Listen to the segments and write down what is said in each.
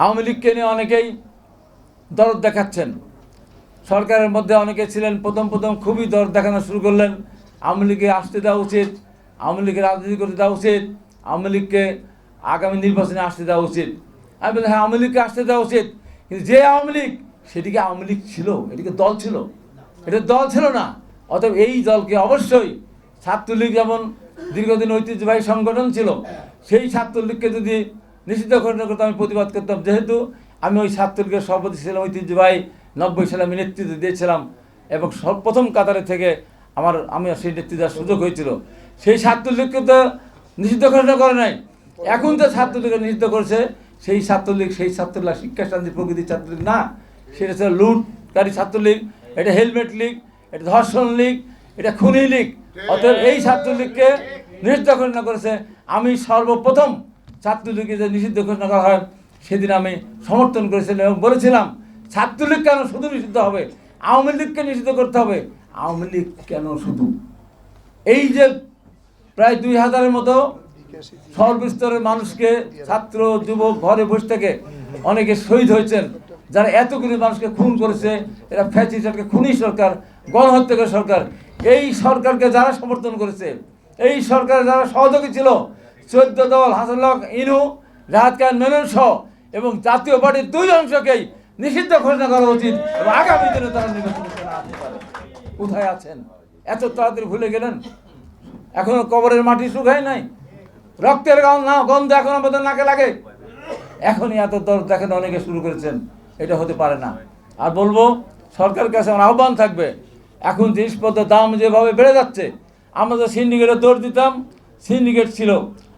আওয়ামী লীগকে নিয়ে অনেকেই দরদ দেখাচ্ছেন। সরকারের মধ্যে অনেকে ছিলেন, প্রথম প্রথম খুবই দর দেখানো শুরু করলেন। আওয়ামী লীগকে আসতে দেওয়া উচিত, আওয়ামী লীগকে রাজনীতি করতে দেওয়া উচিত, আওয়ামী লীগকে আগামী নির্বাচনে আসতে দেওয়া উচিত। আমি বলি হ্যাঁ আওয়ামী লীগকে আসতে দেওয়া উচিত, কিন্তু যে আওয়ামী লীগ, সেটিকে আওয়ামী লীগ ছিল, এটিকে দল ছিল। এটা দল ছিল না, অতএব এই দলকে অবশ্যই ছাত্রলীগ যেমন দীর্ঘদিন ঐতিহ্যবাহী সংগঠন ছিল, সেই ছাত্রলীগকে যদি নিষিদ্ধ ঘটনা করতে আমি প্রতিবাদ করতাম। যেহেতু আমি ওই ছাত্রলীগের সভাপতি ছিলাম, ঐতিহ্যবাহী নব্বই সালে আমি নেতৃত্ব দিয়েছিলাম এবং সব প্রথম কাতারে থেকে আমার, আমি সেই নেতৃত্ব সুযোগ হয়েছিল। সেই ছাত্রলীগকে তো নিষিদ্ধ ঘোষণা করে নাই। এখন তো ছাত্রলীগকে নিষিদ্ধ করেছে, সেই ছাত্রলীগ সেই ছাত্রলীগ শিক্ষা শান্তি প্রকৃতির ছাত্রলীগ না। সেটা হচ্ছে লুটকারী ছাত্রলীগ, এটা হেলমেট লীগ, এটা ধর্ষণ লীগ, এটা খুনি লীগ। অতএব এই ছাত্রলীগকে নিষিদ্ধ ঘোষণা করেছে। আমি সর্বপ্রথম ছাত্রলীগকে যে নিষিদ্ধ ঘোষণা করা হয়, সেদিন আমি সমর্থন করেছিলাম এবং বলেছিলাম, ছাত্রলীগ কেন শুধু নিষিদ্ধ হবে? আওয়ামী লীগকে নিষিদ্ধ করতে হবে। আওয়ামী লীগ কেন শুধু? এই যে প্রায় দুই হাজারের মতো সর্বস্তরের মানুষকে, ছাত্র, যুবক, ঘরে বসে থেকে অনেকে শহীদ হয়েছেন, যারা এতগুলি মানুষকে খুন করেছে, এরা ফ্যাসিস্টকে খুনি সরকার গণহত্যাকারী সরকার। এই সরকারকে যারা সমর্থন করেছে, এই সরকার যারা সহযোগী ছিল চোদ্দ দল হাসানলক ইনু রাহাত খান মেনন সহ এবং জাতীয় পার্টির দুই অংশকেই নিষিদ্ধ ঘোষণা করা উচিত এবং আগামী দিনে তারা নির্বাচনে কোথায় আছেন? এত তাড়াতাড়ি ভুলে গেলেন? এখনও কবরের মাটি শুকায় নাই? রক্তের না, গন্ধ এখন আমাদের নাকে লাগে? এখনই এত দর দেখেন অনেকে শুরু করেছেন, এটা হতে পারে না। আর বলব, সরকারের কাছে আমার আহ্বান থাকবে, এখন জিনিসপত্রের দাম যেভাবে বেড়ে যাচ্ছে, আমরা তো সিন্ডিকেটে দৌড় দিতাম সিন্ডিকেট ছিল।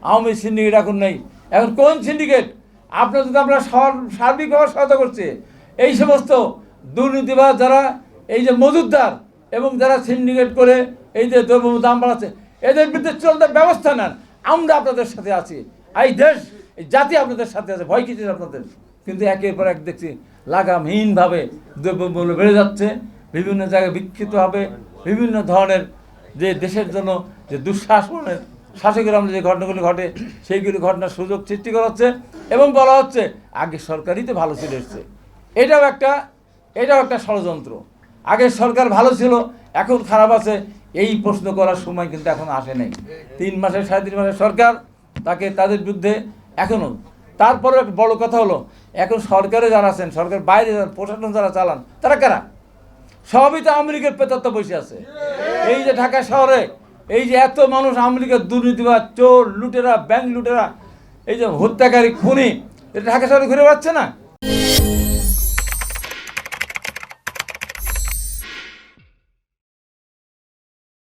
আওয়ামী সিন্ডিকেট এখন নেই। এখন কোন সিন্ডিকেট? আপনার যদি আমরা সর- সার্বিকভাবে সহায়তা করছে, এই সমস্ত দুর্নীতিবাদ যারা, এই যে মজুদদার এবং যারা সিন্ডিকেট করে এই যে দ্রব্য দাম বাড়াচ্ছে, এদের বিরুদ্ধে চলতে ব্যবস্থা নেন। আমরা আপনাদের সাথে আছি। এই দেশ, এই জাতি আপনাদের সাথে আছে। ভয় কিছু আপনাদের? কিন্তু একের পর এক দেখছি লাগামহীনভাবে দ্রব্যমূল্য বেড়ে যাচ্ছে। বিভিন্ন জায়গায় বিক্ষিপ্তভাবে বিভিন্ন ধরনের যে দেশের জন্য যে দুঃশাসনের শাসকের আমলে যে ঘটনাগুলি ঘটে, সেইগুলি ঘটনার সুযোগ সৃষ্টি করা হচ্ছে এবং বলা হচ্ছে আগে সরকারই তো ভালো ছিল এসছে। এটাও একটা এটাও একটা ষড়যন্ত্র। আগে সরকার ভালো ছিল, এখন খারাপ আছে, এই প্রশ্ন করার সময় কিন্তু এখন আসে নাই। তিন মাসের, সাড়ে তিন মাসের সরকার তাকে, তাদের বিরুদ্ধে এখনও। তারপরে একটা বড় কথা হলো, এখন সরকারে যারা আছেন, সরকার বাইরে যারা, প্রশাসন যারা চালান, তারা কারা? সবই তো আওয়ামী লীগের বসে আছে। এই যে ঢাকা শহরে এই যে এত মানুষ আওয়ামী লীগের দুর্নীতিবাদ চোর, লুটেরা, ব্যাংক লুটেরা, এই যে হত্যাকারী খুনি, এটা ঢাকা শহরে ঘুরে বেড়াচ্ছে না?